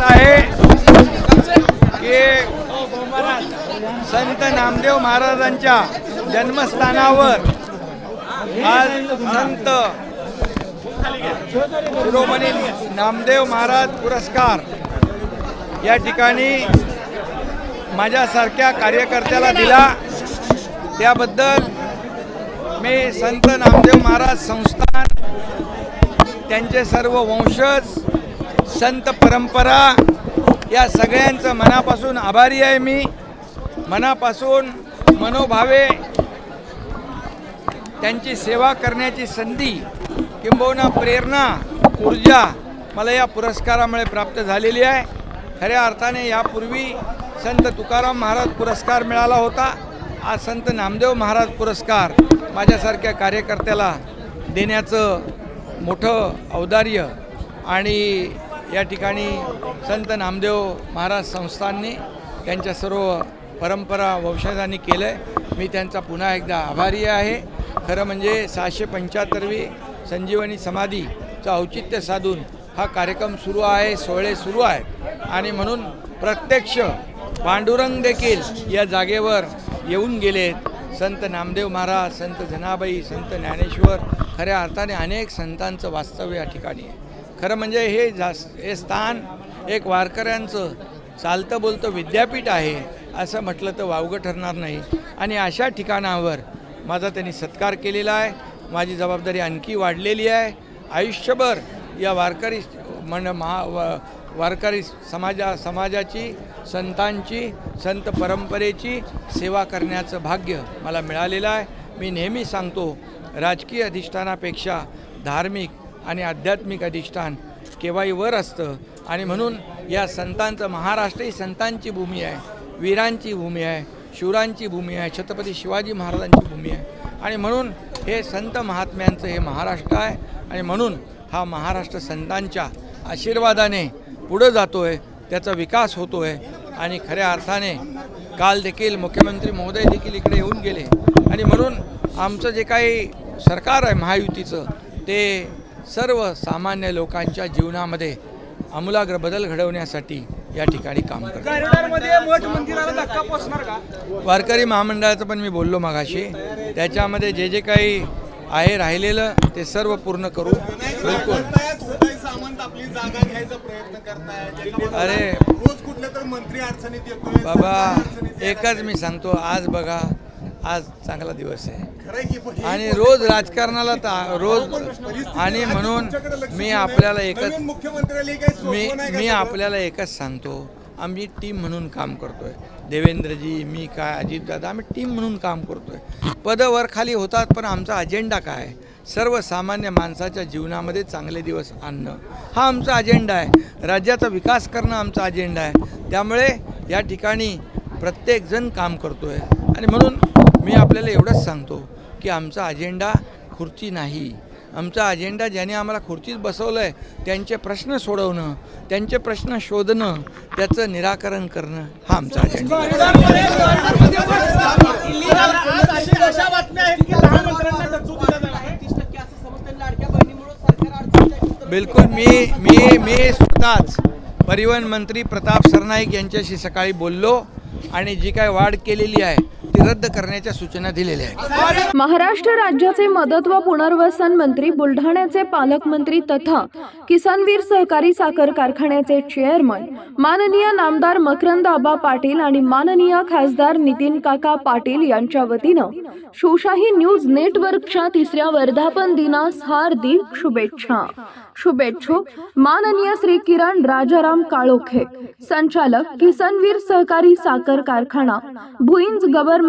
आनंदाचा आहे की संत नामदेव महाराजांच्या जन्मस्थानावर आज संत शिरोमणी नामदेव महाराज पुरस्कार या ठिकाणी माझ्यासारख्या कार्यकर्त्याला दिला. त्याबद्दल मी संत नामदेव महाराज संस्थान त्यांचे सर्व वंशज संत परंपरा या सगळ्यांचं मनापासून आभारी आहे मी. मनापासून मनोभावे त्यांची सेवा करण्याची संधी किंबहुना प्रेरणा ऊर्जा मला या पुरस्कारामुळे प्राप्त झालेली आहे. खऱ्या अर्थाने यापूर्वी संत तुकाराम महाराज पुरस्कार मिळाला होता. आज संत नामदेव महाराज पुरस्कार माझ्यासारख्या कार्यकर्त्याला देण्याचं मोठं औदार्य आणि या ठिकाणी संत नामदेव महाराज संस्थांनी त्यांच्या सर्व परंपरा वंशजांनी केलं आहे मी त्यांचा पुन्हा एकदा आभारी आहे. खरं म्हणजे सहाशे पंच्याहत्तरवी संजीवनी समाधीचं औचित्य साधून हा कार्यक्रम सुरू आहे सोहळे सुरू आहेत. आणि म्हणून प्रत्यक्ष पांडुरंग देखील या जागेवर येऊन गेलेत संत नामदेव महाराज संत जनाबाई संत ज्ञानेश्वर खऱ्या अर्थाने अनेक संतांचं वास्तव्य या ठिकाणी आहे. खरं म्हणजे हे जास हे स्थान एक वारकऱ्यांचं चालतं बोलतं विद्यापीठ आहे असं म्हटलं तर वावगं ठरणार नाही. आणि अशा ठिकाणावर माझा त्यांनी सत्कार केलेला आहे. माझी जबाबदारी आणखी वाढलेली आहे. आयुष्यभर या वारकरी म्हण महा वा- वारकरी समाजा समाजाची संतांची संत परंपरेची सेवा करण्याचं भाग्य मला मिळालेलं आहे. मी नेहमी सांगतो राजकीय अधिष्ठानापेक्षा धार्मिक आणि आध्यात्मिक अधिष्ठान केव्हाही वर असतं. आणि म्हणून या संतांचं महाराष्ट्र ही संतांची भूमी आहे वीरांची भूमी आहे शूरांची भूमी आहे छत्रपती शिवाजी महाराजांची भूमी आहे. आणि म्हणून हे संत महात्म्यांचं हे महाराष्ट्र आहे. आणि म्हणून हा महाराष्ट्र संतांच्या आशीर्वादाने पुढं जातो आहे त्याचा विकास होतो आहे आणि खऱ्या अर्थाने काल देखील मुख्यमंत्री महोदय देखील इकडे येऊन गेले. आणि म्हणून आमचं जे काही सरकार आहे महायुतीचं ते सर्व सामान्य लोकांच्या जीवनामध्ये आमूलाग्र बदल घडवण्यासाठी या ठिकाणी काम करतात कॉरिडॉरमध्ये मठ मंदिराला धक्का पोचणार का? वारकरी महामंडळाचं पण मी बोललो मागाशी. त्याच्यामध्ये जे जे काही आहे राहिलेलं ते सर्व पूर्ण करू. बिलकुल. सामंत आपली जागा घ्यायचा प्रयत्न करताय अरे बाबा एकच मी सांगतो आज बघा आज चांगला दिवस आहे हे आणि रोज राजकारणाला रोज आणि म्हणून मी आपल्याला एकच मी मी? आपल्याला एकच सांगतो आम्ही टीम म्हणून काम करतोय देवेंद्रजी मी काय अजितदादा आम्ही टीम म्हणून काम करतोय पदं वर खाली होतात पण आमचा अजेंडा काय आहे? सर्वसामान्य माणसाच्या जीवनामध्ये चांगले दिवस आणणं हा आमचा अजेंडा आहे राज्याचा विकास करणं आमचा अजेंडा आहे त्यामुळे या ठिकाणी प्रत्येकजण काम करतोय आणि म्हणून मी आपल्याला एवढंच सांगतो की आमचा अजेंडा खुर्ची नाही. आमचा अजेंडा ज्याने आम्हाला खुर्चीत बसवलं आहे त्यांचे प्रश्न सोडवणं त्यांचे प्रश्न शोधणं त्याचं निराकरण करणं हा आमचा अजेंडा बिलकुल मी मी मी स्वतःच परिवहन मंत्री प्रताप सरनाईक यांच्याशी सकाळी बोललो आणि जी काय वाढ केलेली आहे ती रद्द करण्याच्या सूचना दिलेल्या आहेत. महाराष्ट्र राज्याचे मदत व पुनर्वसन मंत्री बुलढाण्याचे पालकमंत्री तथा किसानवीर सहकारी साखर कारखान्याचे चेअरमन माननीय नामदार मकरंद आबा पाटील आणि माननीय खासदार नितीन काका पाटील यांच्या वतीनं शिवशाही न्यूज नेटवर्कच्या तिसऱ्या वर्धापन दिनास हार्दिक शुभेच्छा. शुभेच्छुक माननीय श्री किरण राजाराम काळोखे संचालक किसनवीर सहकारी साखर कारखाना भुईंज गव्हर्नमेंट